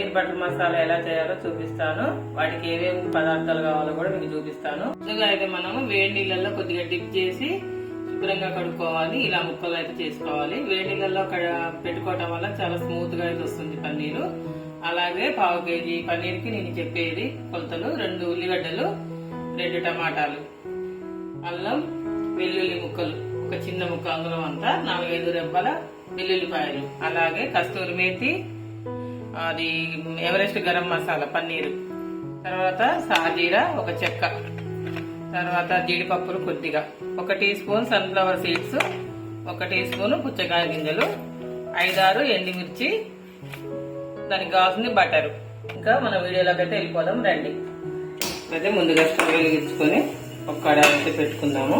Paneer butter masala ఎలా చేయాలో చూపిస్తాను. వాటికి ఏమేమి పదార్థాలు కావాలో కూడా మీకు చూపిస్తాను. ముందుగా అయితే మనం వేడి నీళ్ళల్లో కొద్దిగా డిప్ చేసి శుభ్రంగా కడుక్కోవాలి. ఇలా ముక్కలు అయితే చేసుకోవాలి. వేడి నీళ్ళల్లో పెట్టుకోవటం వల్ల చాలా స్మూత్గా అయితే వస్తుంది పన్నీరు. అలాగే పావు కేజీ పన్నీర్కి నేను చెప్పేది కొలతలు రెండు ఉల్లిగడ్డలు రెండు టమాటాలు అల్లం వెల్లుల్లి ముక్కలు ఒక చిన్న ముక్క అందులో అంతా నాలుగైదు రెబ్బల వెల్లుల్లిపాయలు అలాగే కస్తూరి మేతి అది ఎవరెస్ట్ గరం మసాలా పన్నీరు. తర్వాత సాజీరా ఒక చెక్క. తర్వాత జీడిపప్పులు కొద్దిగా. ఒక టీ స్పూన్ సన్ఫ్లవర్ సీడ్స్ ఒక టీ స్పూన్ పుచ్చకాయ గింజలు ఐదారు ఎండిమిర్చి దానికి కావాల్సింది బటర్ ఇంకా మన వీడియోలోకి అయితే వెళ్ళిపోదాం రండి. అయితే ముందుగా స్టవ్ వెలిగించుకొని ఒక కడాయి పెట్టుకుందాము.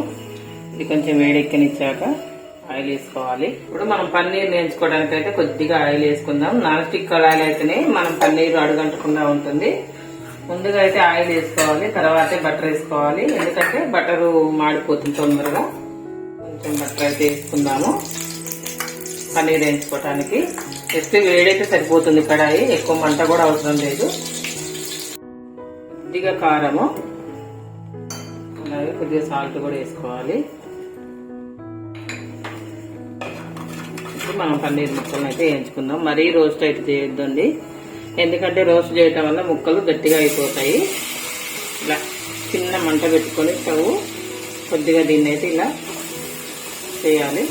ఇది కొంచెం వేడెక్కనిచ్చాక ఆయిల్ వేసుకోవాలి. ఇప్పుడు మనం పన్నీర్ నేర్చుకోవడానికి అయితే కొద్దిగా ఆయిల్ వేసుకుందాం. నాన్ స్టిక్ కడాయిలు అయితేనే మనం పన్నీర్ అడుగంటకుండా ఉంటుంది. ముందుగా అయితే ఆయిల్ వేసుకోవాలి. తర్వాతే బటర్ వేసుకోవాలి. ఎందుకంటే బటరు మాడిపోతుంది తొందరగా. కొంచెం బటర్ అయితే వేసుకుందాము. పన్నీర్ వేయించుకోవటానికి. జస్ట్ వేడైతే సరిపోతుంది కడాయి. ఎక్కువ మంట కూడా అవసరం లేదు. కొద్దిగా కారము. అలాగే కొద్దిగా సాల్ట్ కూడా వేసుకోవాలి. ఇప్పుడు మనం పన్నీర్ ముక్కలను అయితే వేయించుకుందాం. మరీ రోస్ట్ అయితే చేయొద్దండి. ఎందుకంటే రోస్ట్ చేయటం వల్ల ముక్కలు గట్టిగా అయిపోతాయి. ఇలా చిన్న మంట పెట్టుకొని స్టవ్ కొద్దిగా దీన్ని అయితే ఇలా చేయాలి.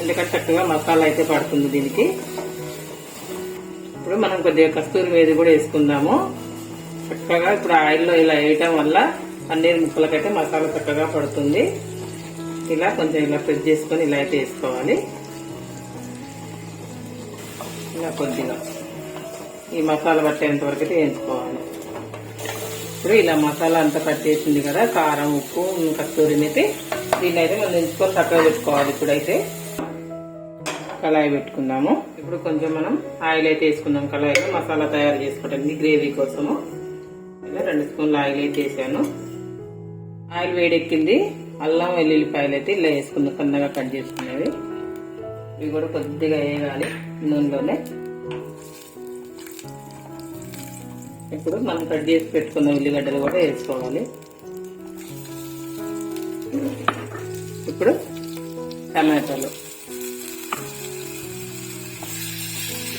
ఎందుకంటే చక్కగా మసాలా అయితే పడుతుంది దీనికి. ఇప్పుడు మనం కొద్దిగా కస్తూరి మీద కూడా వేసుకుందాము. చక్కగా ఇప్పుడు ఆయిల్లో ఇలా వేయటం వల్ల పన్నీర్ ముక్కలకైతే మసాలా చక్కగా పడుతుంది. ఇలా కొంచెం ఇలా ప్రెస్ చేసుకొని ఇలా అయితే వేసుకోవాలి. ఇలా కొద్దిగా ఈ మసాలా పట్టేంత వరకు అయితే వేయించుకోవాలి. ఇప్పుడు ఇలా మసాలా అంతా పట్టేసింది కదా కారం ఉప్పు కస్తూరి అయితే దీన్ని అయితే మనం ఎంచుకొని చక్కగా పెట్టుకోవాలి ఇప్పుడైతే. కళాయి పెట్టుకుందాము. ఇప్పుడు కొంచెం మనం ఆయిల్ అయితే వేసుకుందాం. కళాయిలో మసాలా తయారు చేసుకోవడానికి గ్రేవీ కోసము. ఇలా రెండు స్పూన్ల ఆయిల్ అయితే వేసాను. ఆయిల్ వేడెక్కింది. అల్లం వెల్లుల్లిపాయలు అయితే ఇలా వేసుకుందాం. సన్నగా కట్ చేసుకునేవి. ఇవి కూడా కొద్దిగా వేయాలి నూనెలోనే. ఇప్పుడు మనం కట్ చేసి పెట్టుకున్న ఉల్లిగడ్డలు కూడా వేసుకోవాలి. ఇప్పుడు టమాటాలు.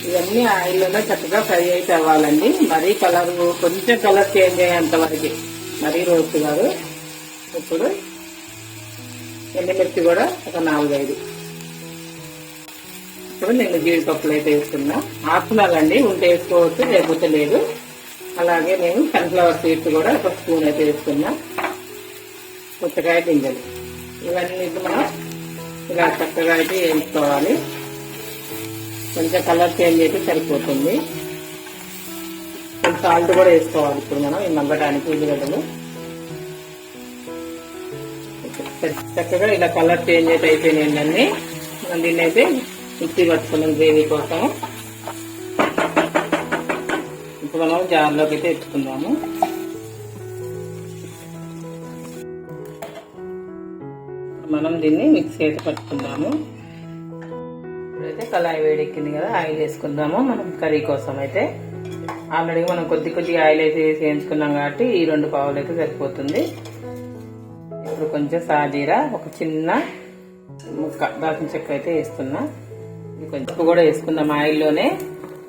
ఇవన్నీ ఆయిల్లోనే చక్కగా ఫ్రై అయితే అవ్వాలండి. మరీ కలర్ కొంచెం కలర్ చేంజ్ అయ్యేంత వరకు మరీ రోస్ట్ కాదు ఇప్పుడు ఎండుమిర్చి కూడా ఒక నాలుగైదు. ఇప్పుడు నేను జీడిపప్పులు అయితే వేస్తున్నా. ఆప్షనల్ అండి ఉంటే వేసుకోవచ్చు లేకపోతే లేదు. అలాగే నేను సన్ఫ్లవర్ సీడ్స్ కూడా ఒక స్పూన్ అయితే వేస్తున్నా. పుచ్చకాయ గింజలు ఇవన్నీ మనం ఇలా చక్కగా అయితే వేయించుకోవాలి. కొంచెం కలర్ చేంజ్ అయితే సరిపోతుంది. సాల్ట్ కూడా వేసుకోవాలి ఇప్పుడు మనం ఈ మగ్గడానికి ఉల్లిగడ్డలు. చక్కగా ఇలా కలర్ చేంజ్ అయితే అయిపోయినాయి అండి మనం దీన్ని అయితే మిక్సీ పట్టుకున్నాం గ్రేవీ కోసం. ఇప్పుడు మనం జార్లోకి అయితే ఎత్తుకుందాము మనం దీన్ని మిక్సీ అయితే పట్టుకుందాము. ఇప్పుడైతే కళాయి వేడెక్కింది కదా ఆయిల్ వేసుకుందాము. మనం కర్రీ కోసం అయితే. ఆల్రెడీ మనం కొద్ది కొద్దిగా ఆయిల్ అయితే వేసి వేయించుకున్నాం కాబట్టి ఈ రెండు పావులు అయితే సరిపోతుంది. ఇప్పుడు కొంచెం సాజీరా ఒక చిన్న ముక్క దాచిన చెక్క అయితే వేస్తున్నా. కొంచెం కూడా వేసుకుందాం ఆయిల్లోనే.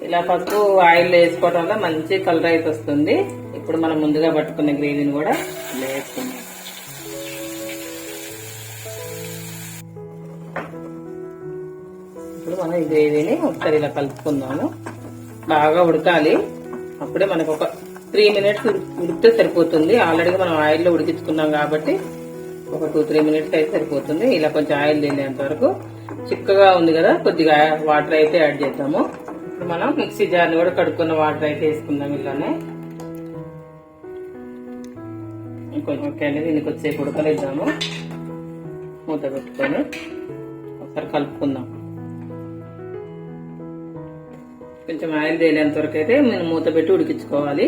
ఇలా పసుపు ఆయిల్ వేసుకోవడం వల్ల మంచి కలర్ అయితే వస్తుంది. ఇప్పుడు మనం ముందుగా పట్టుకున్న గ్రేవీని కూడా ఇలా వేసుకుందాం. ఇప్పుడు మనం ఈ గ్రేవీని ఒకసారి ఇలా కలుపుకుందాము. బాగా ఉడకాలి. అప్పుడే మనకు ఒక త్రీ మినిట్స్ ఉడికితే సరిపోతుంది. ఆల్రెడీ మనం ఆయిల్లో ఉడికించుకున్నాం కాబట్టి ఒక టూ త్రీ మినిట్స్ అయితే సరిపోతుంది. ఇలా కొంచెం ఆయిల్ తినేంత వరకు చిక్కగా ఉంది కదా కొద్దిగా వాటర్ అయితే యాడ్ చేద్దాము. ఇప్పుడు మనం మిక్సీ జార్ని కూడా కడుక్కున్న వాటర్ అయితే వేసుకుందాం ఇలానే. కొంచెం ఓకే అండి దీనికి వచ్చే ఉడకలేద్దాము మూత పెట్టుకొని ఒకసారి కలుపుకుందాం. కొంచెం ఆయిల్ తేలేంత వరకు అయితే మనం మూత పెట్టి ఉడికించుకోవాలి.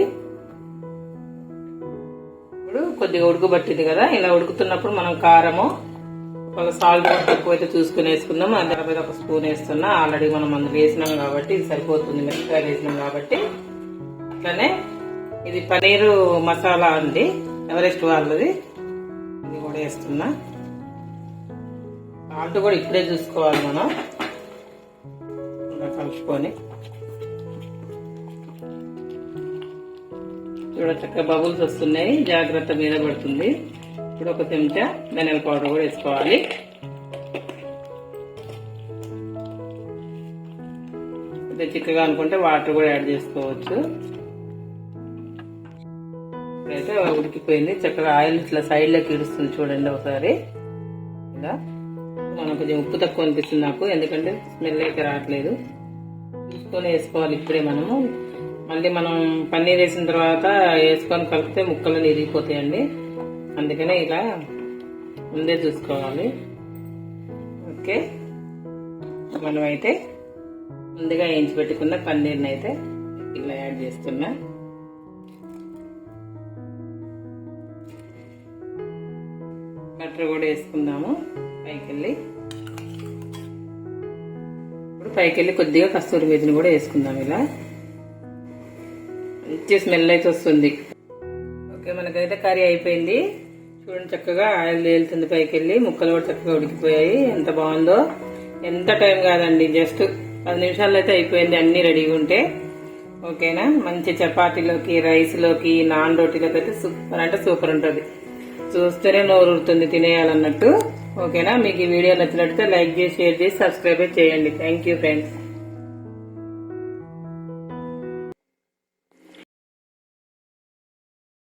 ఇప్పుడు కొద్దిగా ఉడుకుబట్టింది కదా ఇలా ఉడుకుతున్నప్పుడు మనం కారము ఒక సాల్ట్ తక్కువ అయితే చూసుకుని వేసుకుందాం. అందరి మీద ఒక స్పూన్ వేస్తున్నా. ఆల్రెడీ మనం అందులో వేసినాం కాబట్టి ఇది సరిపోతుంది. మిరపకాయలు వేసినాం కాబట్టి. అట్లనే ఇది పనీరు మసాలా అండి. ఎవరెస్ట్ వాళ్ళది. ఇది కూడా వేస్తున్నా. సాల్ట్ కూడా ఇప్పుడే చూసుకోవాలి మనం. కలుపుకొని. చూడ చక్కగా బబుల్స్ వస్తున్నాయి. జాగ్రత్త మీద పడుతుంది. ఇప్పుడు ఒక చెంచా ధనియాల పౌడర్ కూడా వేసుకోవాలి. కొద్దిగా చిక్కగా అనుకుంటే వాటర్ కూడా యాడ్ చేసుకోవచ్చు. ఇప్పుడైతే ఉడికిపోయింది. చక్కగా ఆయిల్ ఇట్లా సైడ్లోకి ఇడుస్తుంది చూడండి ఒకసారి. ఇలా. మనం కొంచెం ఉప్పు తక్కువ అనిపిస్తుంది నాకు ఎందుకంటే స్మెల్ అయితే రావట్లేదు. చూసుకొని వేసుకోవాలి ఇప్పుడే మనము. మళ్ళీ మనం పన్నీర్ వేసిన తర్వాత వేసుకొని కలిపితే ముక్కలు ఇరిగిపోతాయండి అందుకనే ఇలా ముందే చూసుకోవాలి. ఓకే. మనం అయితే ముందుగా వేయించి పెట్టుకున్న పన్నీర్ని అయితే ఇలా యాడ్ చేస్తున్నా. బటర్ కూడా వేసుకుందాము పైకి వెళ్ళి ఇప్పుడు పైకి వెళ్ళి కొద్దిగా కస్తూరి మేతిని కూడా వేసుకుందాం ఇలా. మంచి స్మెల్ అయితే వస్తుంది. ఓకే మనకైతే కర్రీ అయిపోయింది. చూడండి చక్కగా ఆయిల్ తేలుతుంది పైకి వెళ్ళి ముక్కలు కూడా చక్కగా ఉడికిపోయాయి. ఎంత బాగుందో. ఎంత టైం కాదండి జస్ట్ పది నిమిషాల్లో అయితే అయిపోయింది అన్ని రెడీగా ఉంటే. ఓకేనా? మంచి చపాతీలోకి రైస్లోకి నాన్ రోటీలోకి అయితే సూపర్ అంటే సూపర్ ఉంటుంది. చూస్తేనే నోరు తినేయాలన్నట్టు. ఓకేనా? మీకు ఈ వీడియో నచ్చినట్లయితే లైక్ చేసి షేర్ చేసి సబ్స్క్రైబ్ చేయండి. Thank you friends.